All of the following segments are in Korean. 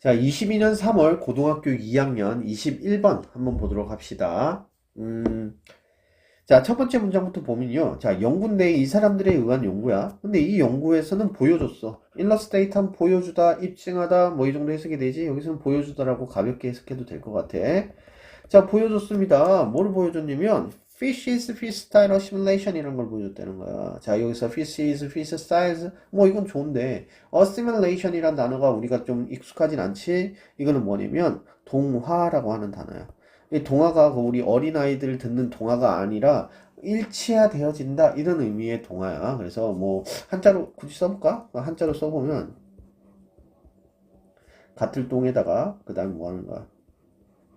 자, 22년 3월 고등학교 2학년 21번 한번 보도록 합시다. 음, 자, 첫 번째 문장부터 보면요. 자, 연구인데 이 사람들에 의한 연구야. 근데 이 연구에서는 보여줬어. 일러스트레이트 하면 보여주다, 입증하다, 뭐 이 정도 해석이 되지. 여기서는 보여주다라고 가볍게 해석해도 될 것 같아. 자, 보여줬습니다. 뭐를 보여줬냐면, fish is fish style assimilation 이런 걸 보여줬다는 거야. 자, 여기서 fish is fish styles, 뭐 이건 좋은데, assimilation 이란 단어가 우리가 좀 익숙하진 않지? 이거는 뭐냐면, 동화라고 하는 단어야. 이 동화가 그 우리 어린아이들 듣는 동화가 아니라 일치화 되어진다 이런 의미의 동화야. 그래서 뭐 한자로 굳이 써볼까? 한자로 써보면 같을 동에다가 그 다음에 뭐 하는 거야?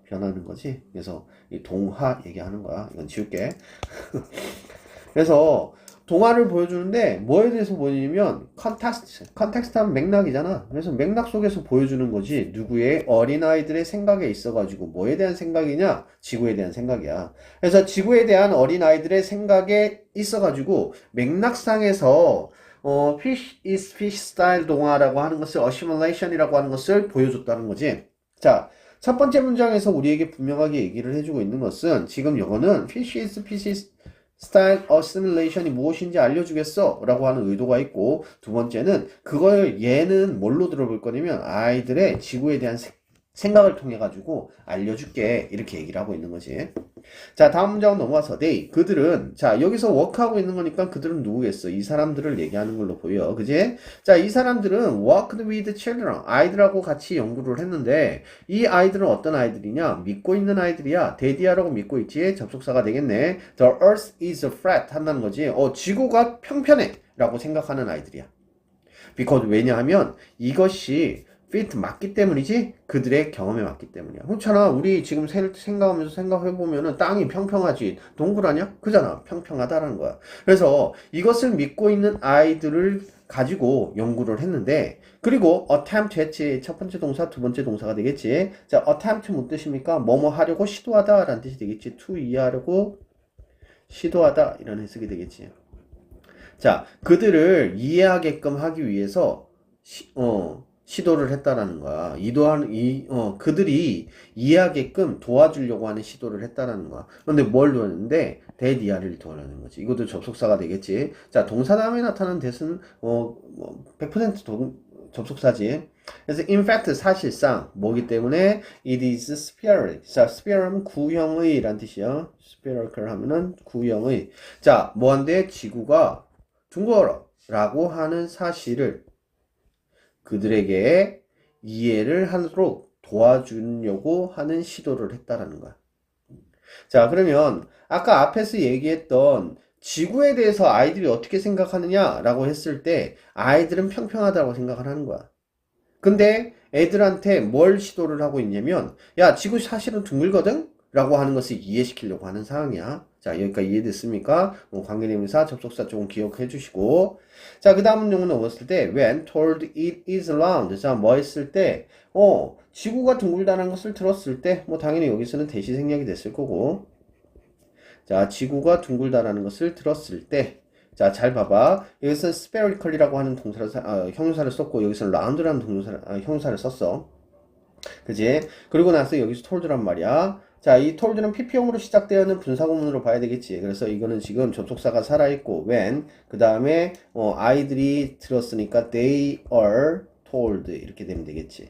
변하는 거지. 그래서 이 동화 얘기하는 거야. 이건 지울게. 그래서 동화를 보여주는데 뭐에 대해서 보여주냐면 컨텍스트, 컨텍스트 하면 맥락이잖아. 그래서 맥락 속에서 보여주는 거지. 누구의 어린아이들의 생각에 있어가지고 뭐에 대한 생각이냐? 지구에 대한 생각이야. 그래서 지구에 대한 어린아이들의 생각에 있어가지고 맥락상에서 어, fish is fish style 동화라고 하는 것을 assimilation이라고 하는 것을 보여줬다는 거지. 자, 첫 번째 문장에서 우리에게 분명하게 얘기를 해주고 있는 것은 지금 이거는 fish is fish style assimilation이 무엇인지 알려주겠어 라고 하는 의도가 있고 두 번째는 그걸 얘는 뭘로 들어볼 거냐면 아이들의 지구에 대한 세- 생각을 통해 가지고 알려줄게. 이렇게 얘기를 하고 있는 거지. 자 다음 문장으로 넘어와서 they 그들은 자 여기서 워크하고 있는 거니까 그들은 누구겠어? 이 사람들을 얘기하는 걸로 보여. 그지? 자이 사람들은 worked with children. 아이들하고 같이 연구를 했는데 이 아이들은 어떤 아이들이냐? 믿고 있는 아이들이야. 데디아라고 믿고 있지. 접속사가 되겠네. The earth is flat 한다는 거지. 어 지구가 평평해. 라고 생각하는 아이들이야. Because 왜냐하면 이것이 fit 맞기 때문이지 그들의 경험에 맞기 때문이야. 그렇잖아. 우리 지금 세- 생각하면서 생각해보면은 땅이 평평하지. 동그라냐? 그잖아. 평평하다라는 거야. 그래서 이것을 믿고 있는 아이들을 가지고 연구를 했는데 그리고 attempt 했지. 첫 번째 동사 두 번째 동사가 되겠지. 자 attempt 무슨 뜻입니까? 뭐뭐 하려고 시도하다 라는 뜻이 되겠지. to 이해하려고 시도하다 이런 해석이 되겠지. 자 그들을 이해하게끔 하기 위해서 시, 어, 시도를 했다라는 거야. 이도하는 이, 어, 그들이 이해하게끔 도와주려고 하는 시도를 했다라는 거야. 근데 뭘 도왔는데? 대디아를 도와라는 거지. 이것도 접속사가 되겠지. 자 동사 다음에 나타나는 대은 어, 뭐, 100% 동, 접속사지. 그래서 in fact 사실상 뭐기 때문에 it is spherical. 자, spherical 구형의 라는 뜻이야. spherical 하면은 구형의. 자, 뭐한데? 지구가 둥거라고 하는 사실을 그들에게 이해를 하도록 도와주려고 하는 시도를 했다라는 거야. 자, 그러면 아까 앞에서 얘기했던 지구에 대해서 아이들이 어떻게 생각하느냐라고 했을 때 아이들은 평평하다고 생각을 하는 거야. 근데 애들한테 뭘 시도를 하고 있냐면 야 지구 사실은 둥글거든? 라고 하는 것을 이해시키려고 하는 상황이야 자 여기까지 이해됐습니까? 뭐 관계대명사 접속사 조금 기억해 주시고 자 그 다음 용어는 뭐였을 때 when told it is round 자뭐 했을 때 어 지구가 둥글다는 것을 들었을 때 뭐 당연히 여기서는 대시 생략이 됐을 거고 자 지구가 둥글다라는 것을 들었을 때 자, 잘 봐봐. 여기서 spherical이라고 하는 동사를, 사- 아, 형용사를 썼고, 여기서는 round라는 동사를, 아, 형용사를 썼어. 그지? 그리고 나서 여기서 told란 말이야. 자, 이 told는 PP형으로 시작되는 분사구문으로 봐야 되겠지. 그래서 이거는 지금 접속사가 살아있고, when, 그 다음에, 어, 아이들이 들었으니까 they are told. 이렇게 되면 되겠지.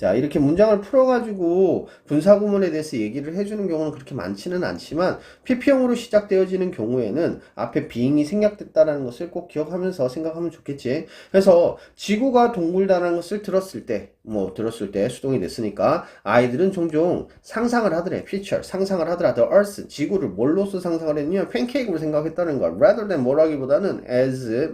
자, 이렇게 문장을 풀어가지고 분사구문에 대해서 얘기를 해주는 경우는 그렇게 많지는 않지만 PP형으로 시작되어지는 경우에는 앞에 being이 생략됐다는 것을 꼭 기억하면서 생각하면 좋겠지. 그래서 지구가 동글다는 것을 들었을 때, 뭐 들었을 때 수동이 됐으니까 아이들은 종종 상상을 하더래. picture, 상상을 하더라. the earth, 지구를 뭘로서 상상을 했냐? 팬케이크로 생각했다는 거야. rather than 뭐라기보다는 as a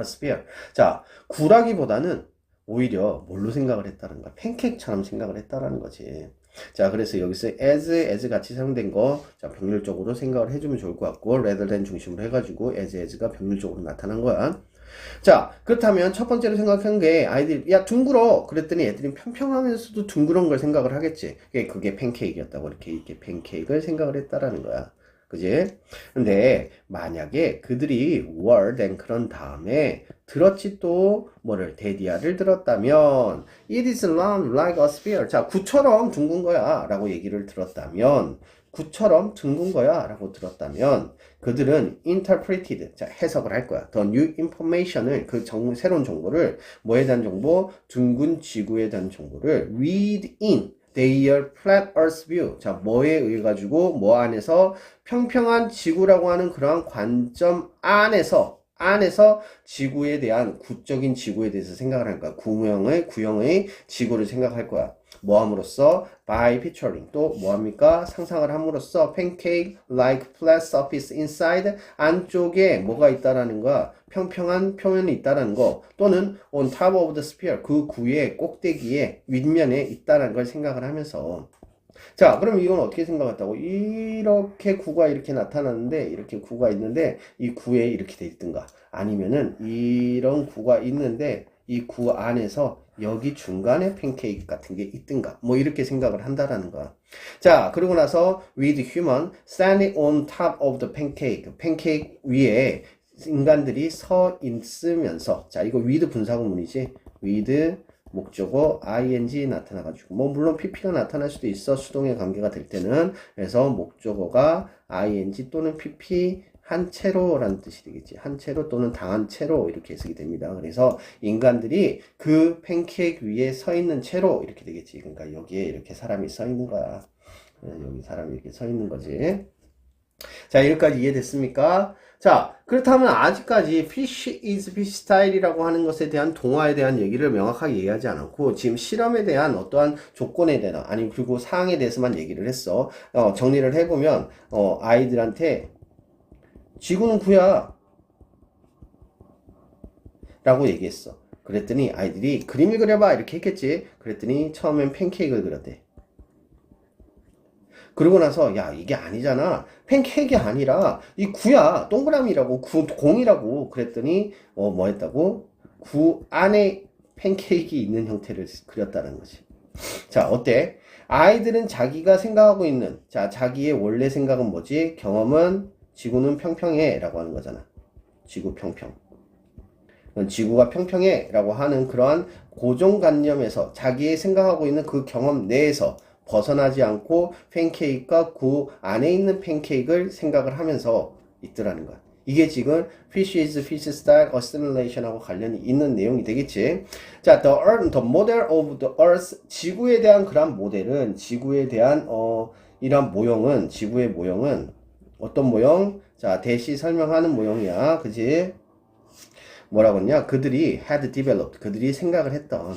sphere. 자, 구라기보다는 오히려 뭘로 생각을 했다는 거야? 팬케이크처럼 생각을 했다라는 거지. 자, 그래서 여기서 as, as 같이 사용된 거, 자, 병렬적으로 생각을 해주면 좋을 것 같고, rather than 중심으로 해가지고, as, as가 병렬적으로 나타난 거야. 자, 그렇다면 첫 번째로 생각한 게 아이들이, 야, 둥글어! 그랬더니 애들이 평평하면서도 둥그런 걸 생각을 하겠지. 그게 팬케이크였다고, 이렇게, 이렇게 팬케이크를 생각을 했다라는 거야. 그지? 근데 만약에 그들이 were then 그런 다음에 들었지 또 뭐를 데디아를 들었다면 it is round like a sphere 자 구처럼 둥근 거야 라고 얘기를 들었다면 구처럼 둥근 거야 라고 들었다면 그들은 interpreted 자 해석을 할 거야. the new information을 그 정, 새로운 정보를 뭐에 대한 정보? 둥근 지구에 대한 정보를 read in their flat earth view 자 뭐에 의해 가지고 뭐 안에서 평평한 지구라고 하는 그러한 관점 안에서 안에서 지구에 대한 구적인 지구에 대해서 생각을 할 거야. 구형의 구형의 지구를 생각할 거야. 뭐함으로써 by picturing 또 뭐합니까? 상상을 함으로써 pancake like flat surface inside 안쪽에 뭐가 있다라는 거야. 평평한 표면이 있다라는 거 또는 on top of the sphere 그 구의 꼭대기에 윗면에 있다라는 걸 생각을 하면서 자, 그럼 이건 어떻게 생각했다고? 이렇게 구가 이렇게 나타났는데, 이렇게 구가 있는데, 이 구에 이렇게 돼 있든가. 아니면은, 이런 구가 있는데, 이 구 안에서 여기 중간에 팬케이크 같은 게 있든가. 뭐 이렇게 생각을 한다라는 거야. 자, 그러고 나서, with human standing on top of the pancake. 팬케이크 위에 인간들이 서 있으면서, 자, 이거 with 분사구문이지. with 목적어 ing 나타나가지고 뭐 물론 pp가 나타날 수도 있어 수동의 관계가 될 때는. 그래서 목적어가 ing 또는 pp 한 채로 라는 뜻이 되겠지. 한 채로 또는 당한 채로 이렇게 해석이 됩니다. 그래서 인간들이 그 팬케이크 위에 서 있는 채로 이렇게 되겠지. 그러니까 여기에 이렇게 사람이 서 있는 거야. 여기 사람이 이렇게 서 있는 거지. 자 여기까지 이해됐습니까? 자, 그렇다면 아직까지 fish is fish style이라고 하는 것에 대한 동화에 대한 얘기를 명확하게 얘기하지 않았고 지금 실험에 대한 어떠한 조건에 대한 아니 그리고 사항에 대해서만 얘기를 했어. 어, 정리를 해보면 어, 아이들한테 지구는 구야 라고 얘기했어. 그랬더니 아이들이 그림을 그려봐 이렇게 했겠지. 그랬더니 처음엔 팬케이크를 그렸대. 그러고 나서 야 이게 아니잖아. 팬케이크 아니라 이 구야 동그라미라고 구 공이라고 그랬더니 어 뭐 했다고? 구 안에 팬케이크 있는 형태를 그렸다는 거지. 자 어때? 아이들은 자기가 생각하고 있는 자 자기의 원래 생각은 뭐지? 경험은 지구는 평평해 라고 하는 거잖아. 지구 평평. 지구가 평평해 라고 하는 그러한 고정관념에서 자기의 생각하고 있는 그 경험 내에서 벗어나지 않고 팬케이크가 그 안에 있는 팬케이크를 생각을 하면서 있더라는 거야. 이게 지금 Fish is Fish Style Assimilation하고 관련이 있는 내용이 되겠지. 자, the Earth, the model of the Earth, 지구에 대한 그런 모델은 지구에 대한 어 이러한 모형은 지구의 모형은 어떤 모형? 자, 대시 설명하는 모형이야, 그지? 뭐라고 했냐? 그들이 had developed, 그들이 생각을 했던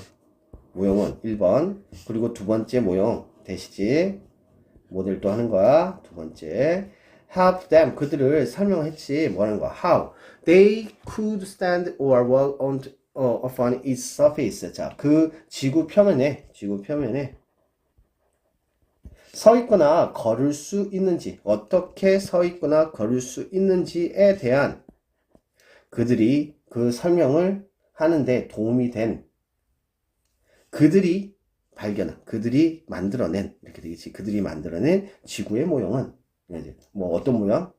모형은 1번, 그리고 두 번째 모형 대시지. 모델 또 하는 거야. 두 번째. Help them. 그들을 설명했지. 뭐라는 거야? How? They could stand or walk on 어, upon its surface. 자그 지구 표면에 지구 표면에 서 있거나 걸을 수 있는지 어떻게 서 있거나 걸을 수 있는지에 대한 그들이 그 설명을 하는데 도움이 된 그들이 발견한 그들이 만들어낸 이렇게 되겠지. 그들이 만들어낸 지구의 모형은 뭐 어떤 모양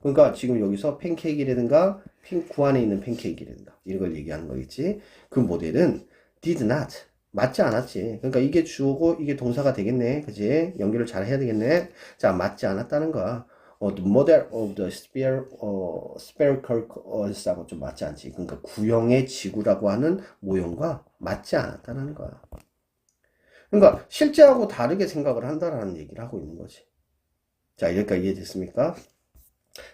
그러니까 지금 여기서 팬케이크라든가 핑구 안에 있는 팬케이크라든가 이걸 얘기하는 거겠지. 그 모델은 did not 맞지 않았지. 그러니까 이게 주어고 이게 동사가 되겠네. 그지? 연결을 잘 해야 되겠네. 자 맞지 않았다는 거야. 어, the model of the sphere, 어, spherical earth하고 좀 맞지 않지. 그러니까 구형의 지구라고 하는 모형과 맞지 않았다는 거야. 그러니까 실제하고 다르게 생각을 한다라는 얘기를 하고 있는 거지. 자, 여기까지 이해됐습니까?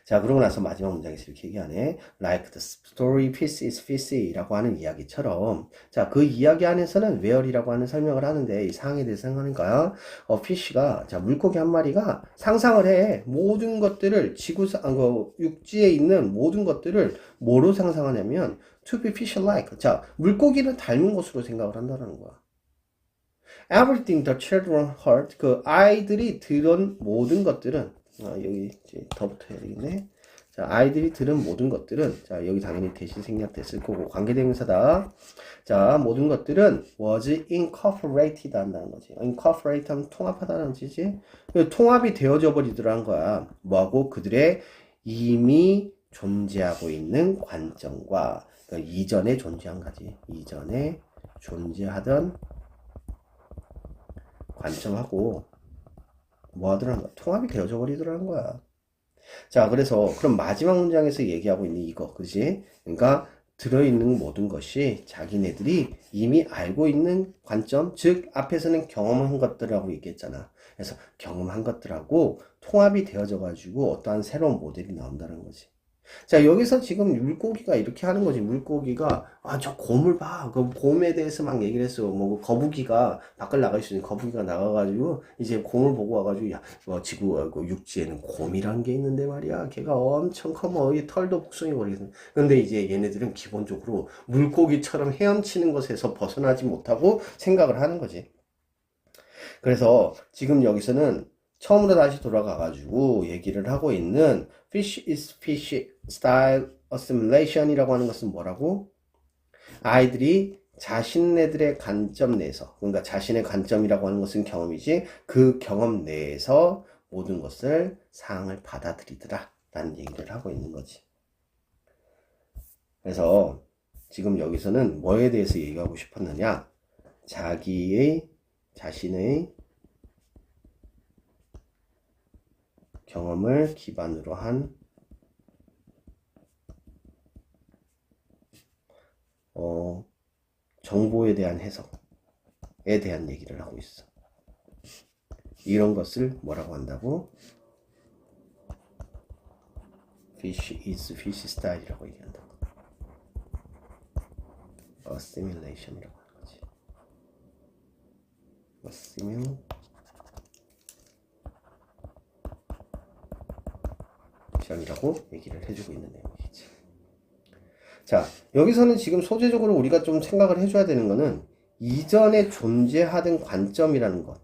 자, 그러고 나서 마지막 문장에서 이렇게 얘기하네. Like the story piece is fishy라고 하는 이야기처럼. 자, 그 이야기 안에서는 where이라고 하는 설명을 하는데 이 상황에 대해서 생각하니까 어, fish가 자, 물고기 한 마리가 상상을 해. 모든 것들을 지구상, 아, 그 육지에 있는 모든 것들을 뭐로 상상하냐면 to be fish-like. 자, 물고기를 닮은 것으로 생각을 한다는 거야. Everything the children heard. 그 아이들이 들은 모든 것들은 아, 여기 이제 더 붙어야 되겠네. 자, 아이들이 들은 모든 것들은, 자, 여기 당연히 대신 생략됐을 거고, 관계대명사다. 자, 모든 것들은 was incorporated 한다는 거지. incorporate 하면 통합하다는 뜻이지. 통합이 되어져 버리더라는 거야. 뭐하고 그들의 이미 존재하고 있는 관점과 그러니까 이전에 존재한 거지. 이전에 존재하던 관점하고 뭐 하더라는 거야. 통합이 되어져 버리더라는 거야. 자, 그래서 그럼 마지막 문장에서 얘기하고 있는 이거, 그지? 그러니까 들어있는 모든 것이 자기네들이 이미 알고 있는 관점, 즉 앞에서는 경험한 것들이라고 얘기했잖아. 그래서 경험한 것들하고 통합이 되어져 가지고 어떠한 새로운 모델이 나온다는 거지. 자, 여기서 지금 물고기가 이렇게 하는 거지. 물고기가, 아, 저 곰을 봐. 그 곰에 대해서 막 얘기를 했어. 뭐, 거북이가 밖을 수 있는 거북이가 나가가지고, 이제 곰을 보고 와가지고, 야, 뭐, 지구, 어, 그 육지에는 곰이란 게 있는데 말이야. 걔가 엄청 커, 뭐, 이 털도 복숭이 버리겠어. 근데 이제 얘네들은 기본적으로 물고기처럼 헤엄치는 것에서 벗어나지 못하고 생각을 하는 거지. 그래서 지금 여기서는 처음으로 다시 돌아가가지고 얘기를 하고 있는 fish is fish style assimilation이라고 하는 것은 뭐라고? 아이들이 자신네들의 관점 내에서, 그러니까 자신의 관점이라고 하는 것은 경험이지, 그 경험 내에서 모든 것을 사항을 받아들이더라. 라는 얘기를 하고 있는 거지. 그래서 지금 여기서는 뭐에 대해서 얘기하고 싶었느냐? 자기의, 자신의 경험을 기반으로 한 어, 정보에 대한 해석에 대한 얘기를 하고 있어. 이런 것을 뭐라고 한다고? fish is fish style이라고 얘기한다고. assimilation이라고 하는 거지. assimilation 이라고 얘기를 해주고 있는 내용이지. 자, 여기서는 지금 소재적으로 우리가 좀 생각을 해줘야 되는 거는 이전에 존재하던 관점이라는 것,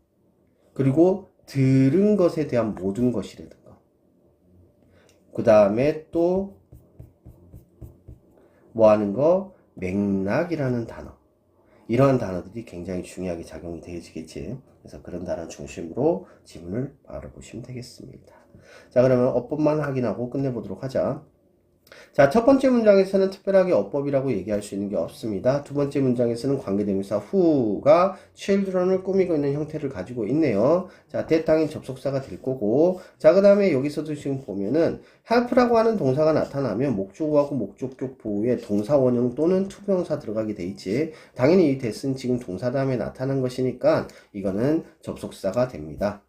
그리고 들은 것에 대한 모든 것이라든가, 그 다음에 또 뭐 하는 거, 맥락이라는 단어. 이러한 단어들이 굉장히 중요하게 작용이 되어지겠지. 그래서 그런 단어 중심으로 지문을 바라보시면 되겠습니다. 자, 그러면 어법만 확인하고 끝내보도록 하자. 자, 첫 번째 문장에서는 특별하게 어법이라고 얘기할 수 있는 게 없습니다. 두 번째 문장에서는 관계대명사 who가 children을 꾸미고 있는 형태를 가지고 있네요. 자, 대탕인 접속사가 될 거고, 자, 그 다음에 여기서도 지금 보면은 help라고 하는 동사가 나타나면 목적어하고 목적격 보호에 동사 원형 또는 투명사 들어가게 돼 있지. 당연히 이 대은 지금 동사 다음에 나타난 것이니까 이거는 접속사가 됩니다.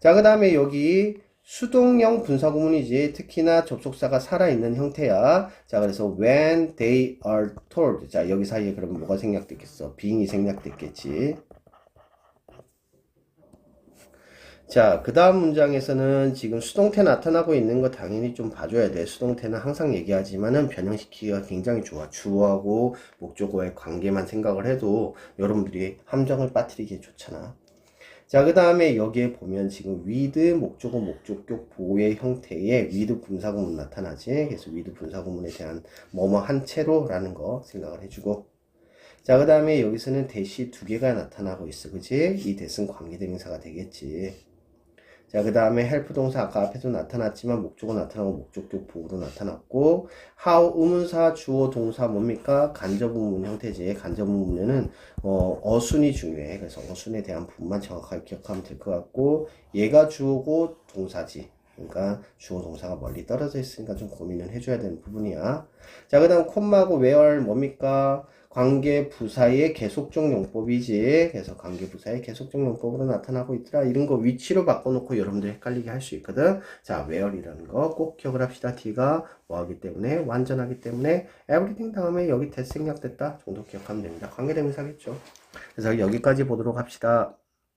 자, 그 다음에 여기 수동형 분사구문이지 특히나 접속사가 살아있는 형태야. 자, 그래서 when they are told. 자, 여기 사이에 그러면 뭐가 생략됐겠어? being이 생략됐겠지. 자, 그 다음 문장에서는 지금 수동태 나타나고 있는 거 당연히 좀 봐줘야 돼. 수동태는 항상 얘기하지만은 변형시키기가 굉장히 좋아. 주어하고 목적어의 관계만 생각을 해도 여러분들이 함정을 빠뜨리기 좋잖아. 자, 그 다음에 여기에 보면 지금 with 목적어 목적격 보호의 형태의 with 분사구문 나타나지. 그래서 with 분사구문에 대한 뭐뭐 한 채로 라는 거 생각을 해주고. 자, 그 다음에 여기서는 대시 두 개가 나타나고 있어. 그지? 이 대신 관계대명사가 되겠지. 자, 그 다음에 help 동사 아까 앞에도 나타났지만 목적어 나타나고 목적격 보호로 나타났고 how 의문사 주어 동사 뭡니까? 간접 의문 형태지. 간접 의문에는 어, 어순이 중요해. 그래서 어순에 대한 부분만 정확하게 기억하면 될 것 같고 얘가 주어고 동사지. 그러니까 주어 동사가 멀리 떨어져 있으니까 좀 고민을 해줘야 되는 부분이야. 자, 그 다음 콤마고 where 뭡니까? 관계 부사의 계속적 용법이지. 그래서 관계 부사의 계속적 용법으로 나타나고 있더라. 이런 거 위치로 바꿔놓고 여러분들 헷갈리게 할 수 있거든. 자, where이라는 거 꼭 기억을 합시다. D가 뭐하기 때문에 완전하기 때문에 everything 다음에 여기 대 생략됐다 정도 기억하면 됩니다. 관계대명사겠죠. 그래서 여기까지 보도록 합시다.